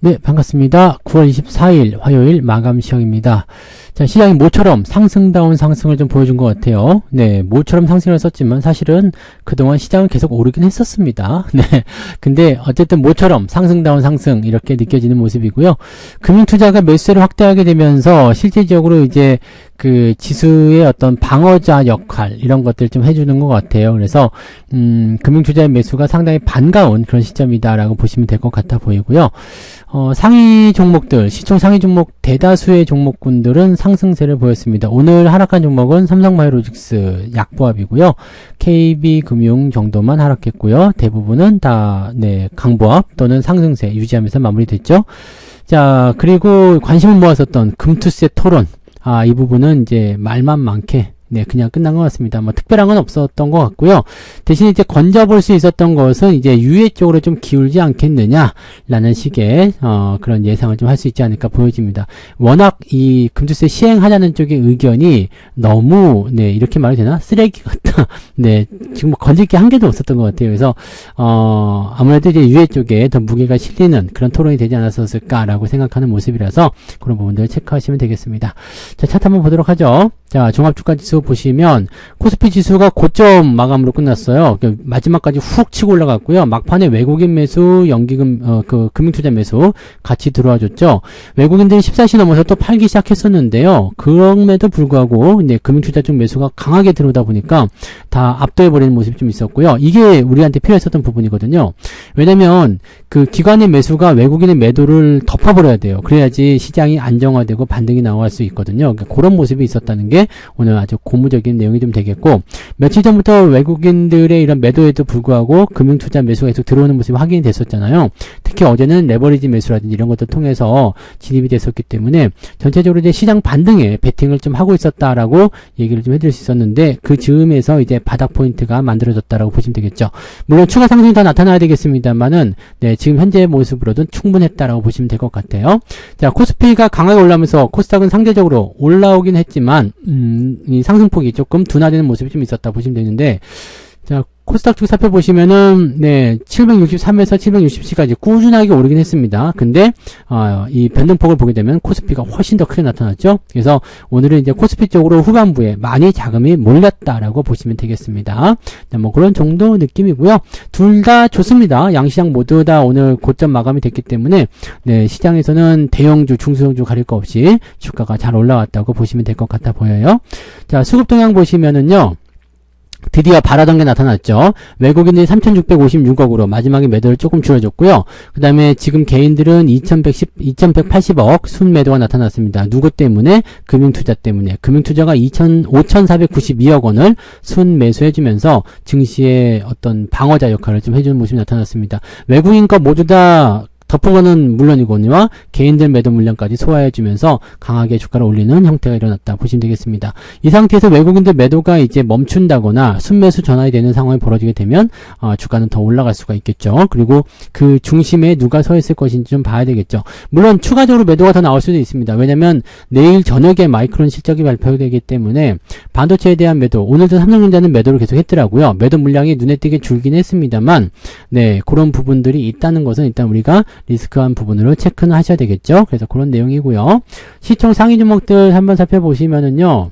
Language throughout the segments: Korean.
네, 반갑습니다. 9월 24일 화요일 마감 시황입니다. 자, 시장이 모처럼 상승다운 상승을 좀 보여준 것 같아요. 네, 모처럼 상승을 썼지만 사실은 그동안 시장은 계속 오르긴 했었습니다. 네. 근데 어쨌든 모처럼 상승다운 상승 이렇게 느껴지는 모습이고요. 금융투자가 매수세를 확대하게 되면서 실질적으로 이제 그 지수의 어떤 방어자 역할 이런 것들 좀 해주는 것 같아요. 그래서 음, 금융투자의 매수가 상당히 반가운 그런 시점이다라고 보시면 될 것 같아 보이고요. 어, 상위 종목들 시총 상위 종목 대다수의 종목군들은 상 승세를 보였습니다. 오늘 하락한 종목은 삼성바이오로직스 약보합이고요. KB금융 정도만 하락했고요. 대부분은 다 네, 강보합 또는 상승세 유지하면서 마무리됐죠. 자, 그리고 관심을 모았었던 금투세 토론 아, 이 부분은 이제 말만 많게 네, 그냥 끝난 것 같습니다. 뭐 특별한 건 없었던 것 같고요. 대신 이제 건져볼 수 있었던 것은 이제 유예 쪽으로 좀 기울지 않겠느냐라는 식의 어, 그런 예상을 좀 할 수 있지 않을까 보여집니다. 워낙 이 금주세 시행하자는 쪽의 의견이 너무 네 이렇게 말이 되나 쓰레기 같다. 네 지금 뭐 건질 게 한 개도 없었던 것 같아요. 그래서 어, 아무래도 이제 유예 쪽에 더 무게가 실리는 그런 토론이 되지 않았었을까라고 생각하는 모습이라서 그런 부분들 체크하시면 되겠습니다. 자 차트 한번 보도록 하죠. 자 종합주가지수 보시면 코스피 지수가 고점 마감으로 끝났어요. 그 마지막까지 훅 치고 올라갔고요. 막판에 외국인 매수, 연기금 어, 그 금융투자 매수 같이 들어와줬죠. 외국인들이 14시 넘어서 또 팔기 시작했었는데요. 그럼에도 불구하고 이제 금융투자 쪽 매수가 강하게 들어오다 보니까 다 압도해 버리는 모습이 좀 있었고요. 이게 우리한테 필요했었던 부분이거든요. 왜냐면 그 기관의 매수가 외국인의 매도를 덮어버려야 돼요. 그래야지 시장이 안정화되고 반등이 나올 수 있거든요. 그러니까 그런 모습이 있었다는 게 오늘 아주 고무적인 내용이 좀 되겠고 며칠 전부터 외국인들의 이런 매도에도 불구하고 금융투자 매수가 계속 들어오는 모습이 확인이 됐었잖아요. 특히 어제는 레버리지 매수라든지 이런 것들 통해서 진입이 됐었기 때문에 전체적으로 이제 시장 반등에 베팅을 좀 하고 있었다라고 얘기를 좀 해드릴 수 있었는데 그 즈음에서 이제 바닥 포인트가 만들어졌다라고 보시면 되겠죠. 물론 추가 상승이 더 나타나야 되겠습니다만은 네, 지금 현재의 모습으로도 충분했다라고 보시면 될 것 같아요. 자, 코스피가 강하게 올라오면서 코스닥은 상대적으로 올라오긴 했지만 음, 이 상승폭이 조금 둔화되는 모습이 좀 있었다 보시면 되는데 자, 코스닥 쪽 살펴보시면은, 네, 763에서 760까지 꾸준하게 오르긴 했습니다. 근데, 어, 이 변동폭을 보게 되면 코스피가 훨씬 더 크게 나타났죠? 그래서 오늘은 이제 코스피 쪽으로 후반부에 많이 자금이 몰렸다라고 보시면 되겠습니다. 네, 뭐 그런 정도 느낌이고요. 둘 다 좋습니다. 양시장 모두 다 오늘 고점 마감이 됐기 때문에, 네, 시장에서는 대형주, 중소형주 가릴 거 없이 주가가 잘 올라왔다고 보시면 될 것 같아 보여요. 자, 수급 동향 보시면은요, 드디어 바라던 게 나타났죠. 외국인들이 3,656억으로 마지막에 매도를 조금 줄여줬고요. 그 다음에 지금 개인들은 2,110, 2,180억 순매도가 나타났습니다. 누구 때문에? 금융투자 때문에. 금융투자가 2,000, 5,492억 원을 순매수해주면서 증시의 어떤 방어자 역할을 좀 해주는 모습이 나타났습니다. 외국인 거 모두 다 덮은 거는 물론이거니와 개인들 매도 물량까지 소화해주면서 강하게 주가를 올리는 형태가 일어났다 보시면 되겠습니다. 이 상태에서 외국인들 매도가 이제 멈춘다거나 순매수 전환이 되는 상황이 벌어지게 되면 어, 주가는 더 올라갈 수가 있겠죠. 그리고 그 중심에 누가 서 있을 것인지 좀 봐야 되겠죠. 물론 추가적으로 매도가 더 나올 수도 있습니다. 왜냐하면 내일 저녁에 마이크론 실적이 발표되기 때문에 반도체에 대한 매도 오늘도 삼성전자는 매도를 계속 했더라고요. 매도 물량이 눈에 띄게 줄긴 했습니다만 네 그런 부분들이 있다는 것은 일단 우리가 리스크한 부분으로 체크는 하셔야 되겠죠. 그래서 그런 내용이고요. 시총 상위 종목들 한번 살펴보시면은요.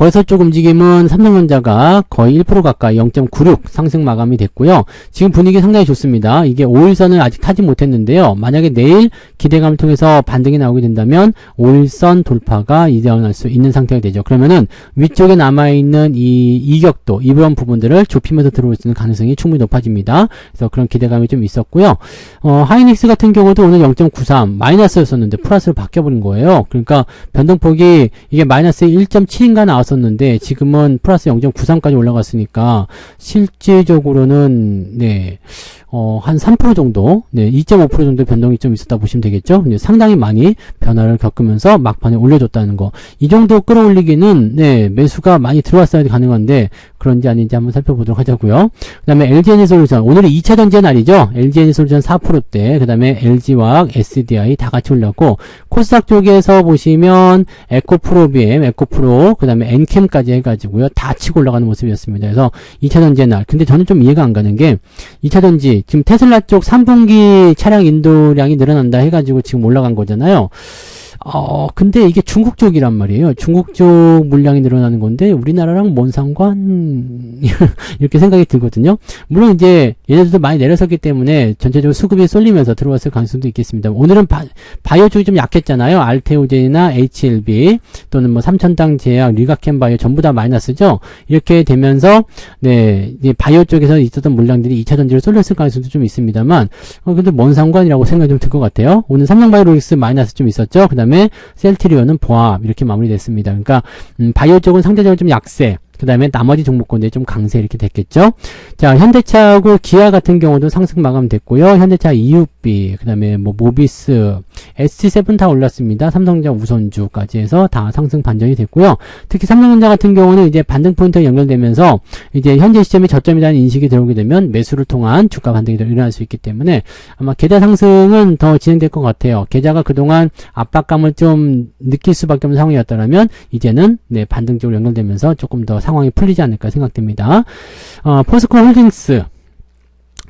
거기서 쪽 움직임은 삼성전자가 거의 1% 가까이 0.96 상승 마감이 됐고요. 지금 분위기 상당히 좋습니다. 이게 5일선을 아직 타지 못했는데요. 만약에 내일 기대감을 통해서 반등이 나오게 된다면 5일선 돌파가 일어날 수 있는 상태가 되죠. 그러면은 위쪽에 남아있는 이 이격도 이런 부분들을 좁히면서 들어올 수 있는 가능성이 충분히 높아집니다. 그래서 그런 기대감이 좀 있었고요. 어, 하이닉스 같은 경우도 오늘 0.93 마이너스였었는데 플러스로 바뀌어버린 거예요. 그러니까 변동폭이 이게 마이너스 1.7인가 나왔 나왔었는데 지금은 플러스 0.93까지 올라갔으니까 실질적으로는 네. 어, 한 3% 정도, 네, 2.5% 정도 변동이 좀 있었다 보시면 되겠죠. 네, 상당히 많이 변화를 겪으면서 막판에 올려줬다는 거. 이 정도 끌어올리기는, 네, 매수가 많이 들어왔어야 가능한데, 그런지 아닌지 한번 살펴보도록 하자고요. 그 다음에 LG에너솔루션. 오늘은 2차 전지의 날이죠. LG에너솔루션 4%대, 그 다음에 LG화학, SDI 다 같이 올렸고, 코스닥 쪽에서 보시면, 에코프로비엠, 에코프로, 그 다음에 엔캠까지 해가지고요. 다 치고 올라가는 모습이었습니다. 그래서 2차 전지의 날. 근데 저는 좀 이해가 안 가는 게, 2차 전지, 지금 테슬라 쪽 3분기 차량 인도량이 늘어난다 해가지고 지금 올라간 거잖아요. 어, 근데 이게 중국 쪽이란 말이에요. 중국 쪽 물량이 늘어나는 건데, 우리나라랑 뭔 상관, 이렇게 생각이 들거든요. 물론 이제, 얘네들도 많이 내려섰기 때문에 전체적으로 수급이 쏠리면서 들어왔을 가능성도 있겠습니다. 오늘은 바, 바이오 쪽이 좀 약했잖아요. 알테오젠이나 HLB, 또는 뭐 삼천당 제약, 리가켄 바이오 전부 다 마이너스죠. 이렇게 되면서, 네, 바이오 쪽에서 있었던 물량들이 2차 전지로 쏠렸을 가능성도 좀 있습니다만, 어, 근데 뭔 상관이라고 생각이 좀 들 것 같아요. 오늘 삼성바이오로직스 마이너스 좀 있었죠. 그 다음에 셀트리온은 보합 이렇게 마무리됐습니다. 그러니까 음, 바이오 쪽은 상대적으로 좀 약세. 그 다음에 나머지 종목군들이 좀 강세 이렇게 됐겠죠. 자, 현대차하고 기아 같은 경우도 상승 마감됐고요. 현대차 EUB, 그 다음에 뭐 모비스, ST7 다 올랐습니다. 삼성전자 우선주까지 해서 다 상승 반전이 됐고요. 특히 삼성전자 같은 경우는 이제 반등 포인트가 연결되면서 이제 현재 시점이 저점이라는 인식이 들어오게 되면 매수를 통한 주가 반등이 일어날 수 있기 때문에 아마 계좌 상승은 더 진행될 것 같아요. 계좌가 그동안 압박감을 좀 느낄 수밖에 없는 상황이었다면 이제는 네, 반등 쪽으로 연결되면서 조금 더 상 황이 풀리지 않을까 생각됩니다. 어, 포스코 홀딩스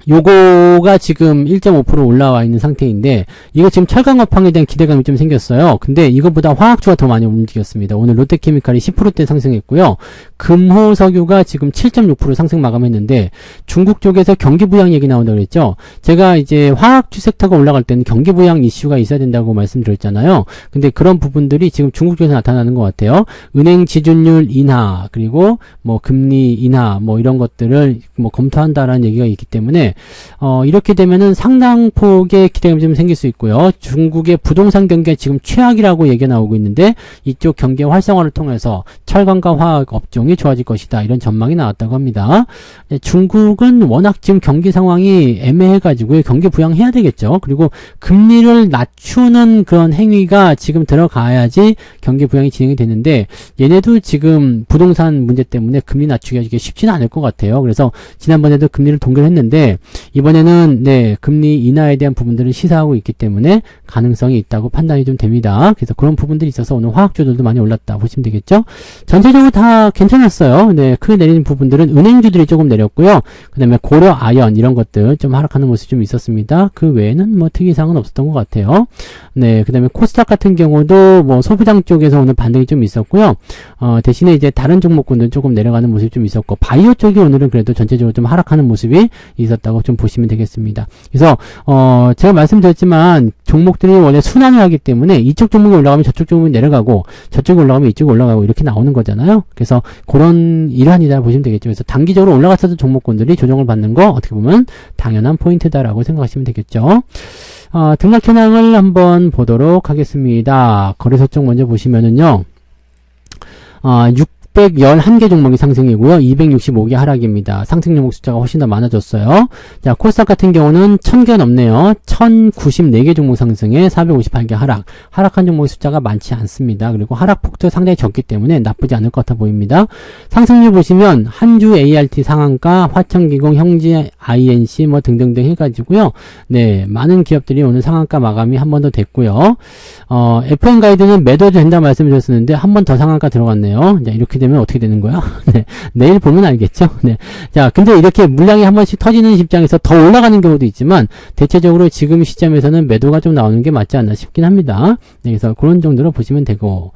요거가 지금 1.5% 올라와 있는 상태인데 이거 지금 철강 업황에 대한 기대감이 좀 생겼어요. 근데 이것보다 화학주가 더 많이 움직였습니다. 오늘 롯데케미칼이 10%대 상승했고요. 금호 석유가 지금 7.6% 상승 마감했는데 중국 쪽에서 경기 부양 얘기 나온다고 그랬죠. 제가 이제 화학주 섹터가 올라갈 때는 경기 부양 이슈가 있어야 된다고 말씀드렸잖아요. 근데 그런 부분들이 지금 중국 쪽에서 나타나는 것 같아요. 은행 지준율 인하 그리고 뭐 금리 인하 뭐 이런 것들을 뭐 검토한다라는 얘기가 있기 때문에 어, 이렇게 되면은 상당 폭의 기대감이 좀 생길 수 있고요. 중국의 부동산 경기가 지금 최악이라고 얘기가 나오고 있는데 이쪽 경기 활성화를 통해서 철강과 화학 업종이 좋아질 것이다. 이런 전망이 나왔다고 합니다. 네, 중국은 워낙 지금 경기 상황이 애매해가지고 경기 부양해야 되겠죠. 그리고 금리를 낮추는 그런 행위가 지금 들어가야지 경기 부양이 진행이 되는데 얘네도 지금 부동산 문제 때문에 금리 낮추기가 쉽지는 않을 것 같아요. 그래서 지난번에도 금리를 동결했는데 이번에는 네 금리 인하에 대한 부분들을 시사하고 있기 때문에 가능성이 있다고 판단이 좀 됩니다. 그래서 그런 부분들이 있어서 오늘 화학주들도 많이 올랐다 보시면 되겠죠. 전체적으로 다 괜찮았어요. 네 크게 내리는 부분들은 은행주들이 조금 내렸고요. 그 다음에 고려 아연 이런 것들 좀 하락하는 모습이 좀 있었습니다. 그 외에는 뭐 특이사항은 없었던 것 같아요. 네, 그 다음에 코스닥 같은 경우도 뭐 소비장 쪽에서 오늘 반등이 좀 있었고요. 어, 대신에 이제 다른 종목군들은 조금 내려가는 모습이 좀 있었고 바이오 쪽이 오늘은 그래도 전체적으로 좀 하락하는 모습이 있었다고 좀 보시면 되겠습니다. 그래서 어, 제가 말씀드렸지만 종목들이 원래 순환을 하기 때문에 이쪽 종목이 올라가면 저쪽 종목이 내려가고 저쪽이 올라가면 이쪽이 올라가고 이렇게 나오는 거잖아요. 그래서 그런 일환이다 보시면 되겠죠. 그래서 단기적으로 올라갔었던 종목군들이 조정을 받는 거 어떻게 보면 당연한 포인트다라고 생각하시면 되겠죠. 어, 등락 현황을 한번 보도록 하겠습니다. 거래소 쪽 먼저 보시면은요. 어, 611개 종목이 상승이고요. 265개 하락입니다. 상승 종목 숫자가 훨씬 더 많아졌어요. 자, 코스닥 같은 경우는 1000개 넘네요. 1094개 종목 상승에 458개 하락. 하락한 종목의 숫자가 많지 않습니다. 그리고 하락 폭도 상당히 적기 때문에 나쁘지 않을 것 같아 보입니다. 상승률 보시면 한주 ART 상한가, 화천기공, 형지 INC 뭐 등등등 해가지고요. 네, 많은 기업들이 오늘 상한가 마감이 한 번 더 됐고요. 어, FM 가이드는 매도도 된다 말씀드렸었는데 한 번 더 상한가 들어갔네요. 자, 이렇게 되면 어떻게 되는 거야? 네, 내일 보면 알겠죠? 네. 자, 근데 이렇게 물량이 한 번씩 터지는 입장에서 더 올라가는 경우도 있지만 대체적으로 지금 시점에서는 매도가 좀 나오는 게 맞지 않나 싶긴 합니다. 네, 그래서 그런 정도로 보시면 되고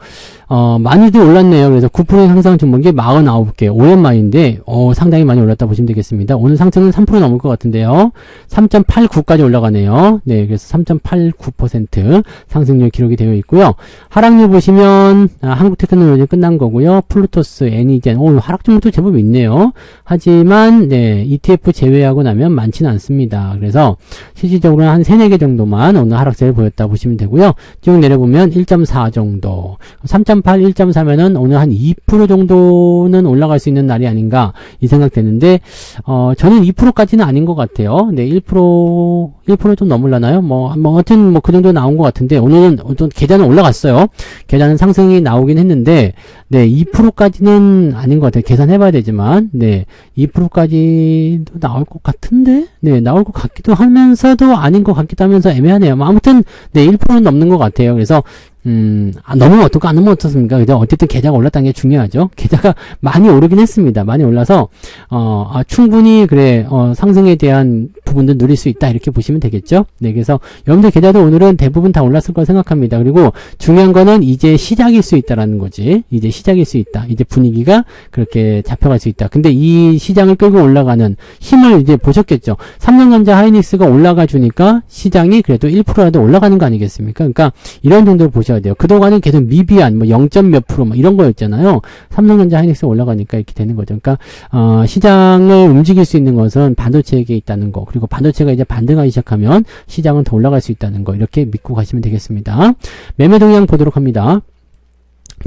어, 많이들 올랐네요. 그래서 9% 상승 종목이 49개, 오랜만인데, 어, 상당히 많이 올랐다 보시면 되겠습니다. 오늘 상승은 3% 넘을 것 같은데요. 3.89까지 올라가네요. 네, 그래서 3.89% 상승률 기록이 되어 있고요. 하락률 보시면, 아, 한국테크놀로지 끝난 거고요. 플루 토스, 애니젠, 오, 하락 종목도 제법 있네요. 하지만, 네, ETF 제외하고 나면 많지는 않습니다. 그래서, 실질적으로 한 3, 4개 정도만 오늘 하락세를 보였다 보시면 되고요. 쭉 내려보면 1.4 정도, 3. 1.8, 1.4면은 오늘 한 2% 정도는 올라갈 수 있는 날이 아닌가 이 생각 되는데 어 저는 2%까지는 아닌 것 같아요. 네, 1% 1%좀 넘을라나요? 뭐, 뭐 하여튼 뭐 그 정도 나온 것 같은데 오늘은 어떤 계좌는 올라갔어요. 계좌는 상승이 나오긴 했는데 네, 2%까지 는 아닌 것 같아요. 계산해봐야 되지만 네, 2%까지도 나올 것 같은데 네, 나올 것 같기도 하면서도 아닌 것 같기도 하면서 애매하네요. 뭐 아무튼 네, 1%는 넘는 것 같아요. 그래서 음, 아, 너무 어떻고 안 너무 어떻습니까? 그죠? 어쨌든 계좌가 올랐다는 게 중요하죠. 계좌가 많이 오르긴 했습니다. 많이 올라서, 어, 아, 충분히, 그래, 어, 상승에 대한 부분도 누릴 수 있다. 이렇게 보시면 되겠죠? 네, 그래서 여러분들 계좌도 오늘은 대부분 다 올랐을 거라 생각합니다. 그리고 중요한 거는 이제 시작일 수 있다라는 거지. 이제 시작일 수 있다. 이제 분위기가 그렇게 잡혀갈 수 있다. 근데 이 시장을 끌고 올라가는 힘을 이제 보셨겠죠? 삼성전자 하이닉스가 올라가 주니까 시장이 그래도 1%라도 올라가는 거 아니겠습니까? 그러니까 이런 정도로 보셔 야 돼요. 그동안은 계속 미비한 뭐 0. 몇 프로 뭐 이런 거였잖아요. 삼성전자 하이닉스 올라가니까 이렇게 되는 거죠. 그러니까 어, 시장을 움직일 수 있는 것은 반도체에게 있다는 거. 그리고 반도체가 이제 반등하기 시작하면 시장은 더 올라갈 수 있다는 거. 이렇게 믿고 가시면 되겠습니다. 매매 동향 보도록 합니다.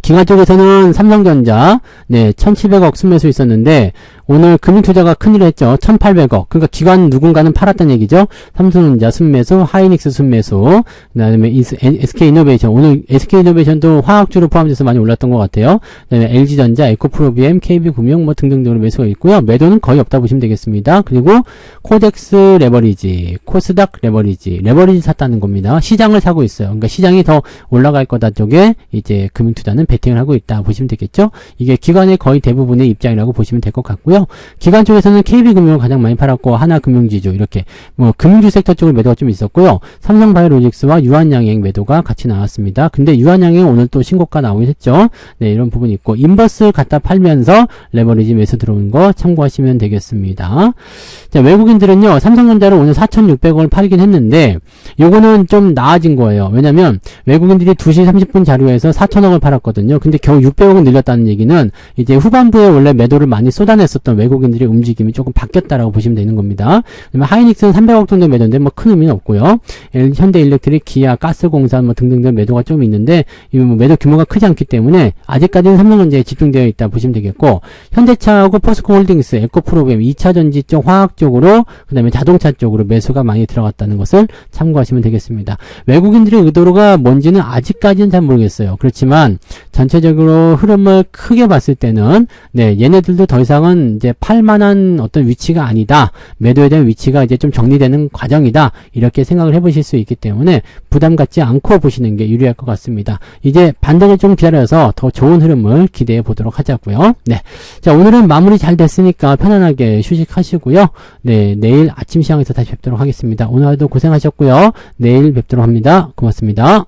기관 쪽에서는 삼성전자 네 1,700억 순매수 있었는데 오늘 금융투자가 큰일 했죠. 1,800억. 그러니까 기관 누군가는 팔았다는 얘기죠. 삼성전자 순매수, 하이닉스 순매수, 그 다음에 SK이노베이션. 오늘 SK이노베이션도 화학주로 포함돼서 많이 올랐던 것 같아요. 그 다음에 LG전자, 에코프로비엠, KB금융 뭐 등등등으로 매수가 있고요. 매도는 거의 없다 보시면 되겠습니다. 그리고 코덱스 레버리지, 코스닥 레버리지, 레버리지 샀다는 겁니다. 시장을 사고 있어요. 그러니까 시장이 더 올라갈 거다 쪽에 이제 금융투자는 베팅을 하고 있다 보시면 되겠죠. 이게 기관의 거의 대부분의 입장이라고 보시면 될 것 같고요. 기관 쪽에서는 KB금융을 가장 많이 팔았고 하나금융지주 이렇게 뭐 금융주 섹터 쪽으로 매도가 좀 있었고요. 삼성바이오로직스와 유한양행 매도가 같이 나왔습니다. 근데 유한양행 오늘 또 신고가 나오긴 했죠. 네 이런 부분이 있고 인버스 갖다 팔면서 레버리지 매수 들어오는 거 참고하시면 되겠습니다. 자 외국인들은요 삼성전자를 오늘 4,600원을 팔긴 했는데 요거는 좀 나아진 거예요. 왜냐면 외국인들이 2시 30분 자료에서 4천억을 팔았거든요. 근데 겨우 600억은 늘렸다는 얘기는 이제 후반부에 원래 매도를 많이 쏟아냈었던 외국인들의 움직임이 조금 바뀌었다라고 보시면 되는 겁니다. 하이닉스는 300억 정도 매도인데 뭐 큰 의미는 없고요. 엘- 현대일렉트릭, 기아, 가스공사 뭐 등등등 매도가 좀 있는데 이뭐 매도 규모가 크지 않기 때문에 아직까지는 삼성전자에 집중되어 있다 보시면 되겠고 현대차하고 포스코홀딩스, 에코프로그램 2차 전지 쪽 화학 쪽으로 그 다음에 자동차 쪽으로 매수가 많이 들어갔다는 것을 참고하시면 되겠습니다. 외국인들의 의도가 뭔지는 아직까지는 잘 모르겠어요. 그렇지만 전체적으로 흐름을 크게 봤을 때는 네, 얘네들도 더 이상은 이제 팔만한 어떤 위치가 아니다. 매도에 대한 위치가 이제 좀 정리되는 과정이다. 이렇게 생각을 해보실 수 있기 때문에 부담 갖지 않고 보시는 게 유리할 것 같습니다. 이제 반등을 좀 기다려서 더 좋은 흐름을 기대해 보도록 하자고요. 네. 자, 오늘은 마무리 잘 됐으니까 편안하게 휴식하시고요. 네, 내일 아침 시황에서 다시 뵙도록 하겠습니다. 오늘 하루도 고생하셨고요. 내일 뵙도록 합니다. 고맙습니다.